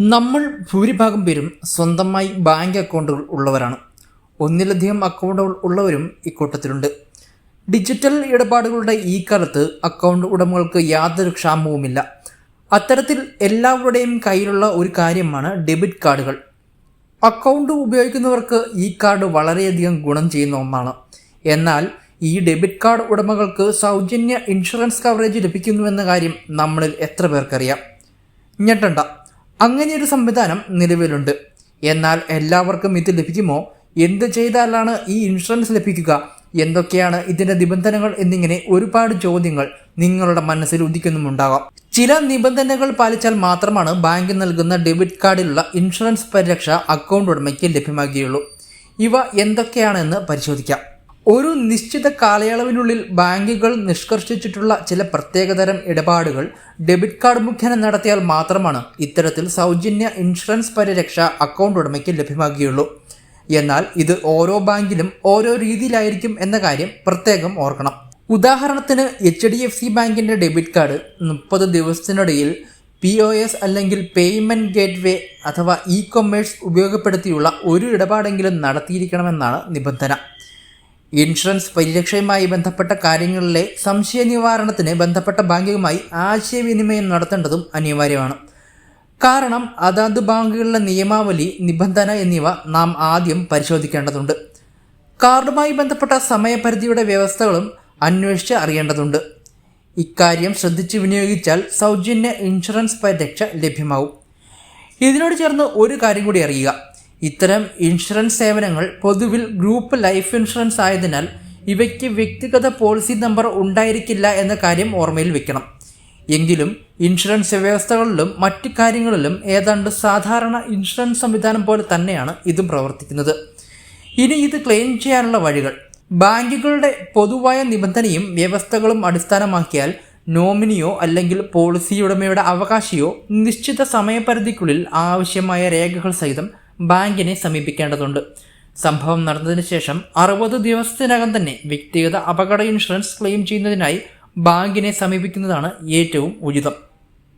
നമ്മൾ ഭൂരിഭാഗം പേരും സ്വന്തമായി ബാങ്ക് അക്കൗണ്ടുകൾ ഉള്ളവരാണ്. ഒന്നിലധികം അക്കൗണ്ടുകൾ ഉള്ളവരും ഇക്കൂട്ടത്തിലുണ്ട് ഡിജിറ്റൽ ഇടപാടുകളുടെ ഈ കാലത്ത് അക്കൗണ്ട് ഉടമകൾക്ക് യാതൊരു ക്ഷാമവുമില്ല. അത്തരത്തിൽ എല്ലാവരുടെയും കയ്യിലുള്ള ഒരു കാര്യമാണ് ഡെബിറ്റ് കാർഡുകൾ. അക്കൗണ്ട് ഉപയോഗിക്കുന്നവർക്ക് ഈ കാർഡ് വളരെയധികം ഗുണം ചെയ്യുന്ന ഒന്നാണ്. എന്നാൽ ഈ ഡെബിറ്റ് കാർഡ് ഉടമകൾക്ക് സൗജന്യ ഇൻഷുറൻസ് കവറേജ് ലഭിക്കുന്നുവെന്ന കാര്യം നമ്മളിൽ എത്ര പേർക്കറിയാം? ഞെട്ടണ്ട. അങ്ങനെയൊരു സംവിധാനം നിലവിലുണ്ട്. എന്നാൽ എല്ലാവർക്കും ഇത് ലഭിക്കുമോ? എന്ത് ചെയ്താലാണ് ഈ ഇൻഷുറൻസ് ലഭിക്കുക? എന്തൊക്കെയാണ് ഇതിന്റെ നിബന്ധനകൾ എന്നിങ്ങനെ ഒരുപാട് ചോദ്യങ്ങൾ നിങ്ങളുടെ മനസ്സിൽ ഉദിക്കുന്നുമുണ്ടാകാം. ചില നിബന്ധനകൾ പാലിച്ചാൽ മാത്രമാണ് ബാങ്ക് നൽകുന്ന ഡെബിറ്റ് കാർഡിലുള്ള ഇൻഷുറൻസ് പരിരക്ഷ അക്കൗണ്ട് ഉടമയ്ക്ക് ലഭ്യമാകുകയുള്ളൂ. ഇവ എന്തൊക്കെയാണെന്ന് പരിശോധിക്കാം. ഒരു നിശ്ചിത കാലയളവിനുള്ളിൽ ബാങ്കുകൾ നിഷ്കർഷിച്ചിട്ടുള്ള ചില പ്രത്യേകതരം ഇടപാടുകൾ ഡെബിറ്റ് കാർഡ് മുഖേന നടത്തിയാൽ മാത്രമാണ് ഇത്തരത്തിൽ സൗജന്യ ഇൻഷുറൻസ് പരിരക്ഷ അക്കൗണ്ട് ഉടമയ്ക്ക് ലഭ്യമാകുകയുള്ളൂ. എന്നാൽ ഇത് ഓരോ ബാങ്കിലും ഓരോ രീതിയിലായിരിക്കും എന്ന കാര്യം പ്രത്യേകം ഓർക്കണം. ഉദാഹരണത്തിന് എച്ച് ഡി എഫ് സി ബാങ്കിന്റെ ഡെബിറ്റ് കാർഡ് മുപ്പത് ദിവസത്തിനിടയിൽ പി ഒ എസ് അല്ലെങ്കിൽ പേയ്മെന്റ് ഗേറ്റ്വേ അഥവാ ഇ കൊമേഴ്സ് ഉപയോഗപ്പെടുത്തിയുള്ള ഒരു ഇടപാടെങ്കിലും നടത്തിയിരിക്കണമെന്നാണ് നിബന്ധന. ഇൻഷുറൻസ് പരിരക്ഷയുമായി ബന്ധപ്പെട്ട കാര്യങ്ങളിലെ സംശയ നിവാരണത്തിന് ബന്ധപ്പെട്ട ബാങ്കുകളുമായി ആശയവിനിമയം നടത്തേണ്ടതും അനിവാര്യമാണ്. കാരണം അതാത് ബാങ്കുകളിലെ നിയമാവലി നിബന്ധന എന്നിവ നാം ആദ്യം പരിശോധിക്കേണ്ടതുണ്ട്. കാർഡുമായി ബന്ധപ്പെട്ട സമയപരിധിയുടെ വ്യവസ്ഥകളും അന്വേഷിച്ച് അറിയേണ്ടതുണ്ട്. ഇക്കാര്യം ശ്രദ്ധിച്ച് വിനിയോഗിച്ചാൽ സൗജന്യ ഇൻഷുറൻസ് പരിരക്ഷ ലഭ്യമാവും ഇതിനോട് ചേർന്ന് ഒരു കാര്യം കൂടി അറിയുക. ഇത്തരം ഇൻഷുറൻസ് സേവനങ്ങൾ പൊതുവിൽ ഗ്രൂപ്പ് ലൈഫ് ഇൻഷുറൻസ് ആയതിനാൽ ഇവയ്ക്ക് വ്യക്തിഗത പോളിസി നമ്പർ ഉണ്ടായിരിക്കില്ല എന്ന കാര്യം ഓർമ്മയിൽ വെക്കണം. എങ്കിലും ഇൻഷുറൻസ് വ്യവസ്ഥകളിലും മറ്റു കാര്യങ്ങളിലും ഏതാണ്ട് സാധാരണ ഇൻഷുറൻസ് സംവിധാനം പോലെ തന്നെയാണ് ഇതും പ്രവർത്തിക്കുന്നത്. ഇനി ഇത് ക്ലെയിം ചെയ്യാനുള്ള വഴികൾ. ബാങ്കുകളുടെ പൊതുവായ നിബന്ധനയും വ്യവസ്ഥകളും അടിസ്ഥാനമാക്കിയാൽ നോമിനിയോ അല്ലെങ്കിൽ പോളിസിയുടമയുടെ അവകാശിയോ നിശ്ചിത സമയപരിധിക്കുള്ളിൽ ആവശ്യമായ രേഖകൾ സഹിതം ബാങ്കിനെ സമീപിക്കേണ്ടതുണ്ട്. സംഭവം നടന്നതിന് ശേഷം അറുപത് ദിവസത്തിനകം തന്നെ വ്യക്തിഗത അപകട ഇൻഷുറൻസ് ക്ലെയിം ചെയ്യുന്നതിനായി ബാങ്കിനെ സമീപിക്കുന്നതാണ് ഏറ്റവും ഉചിതം.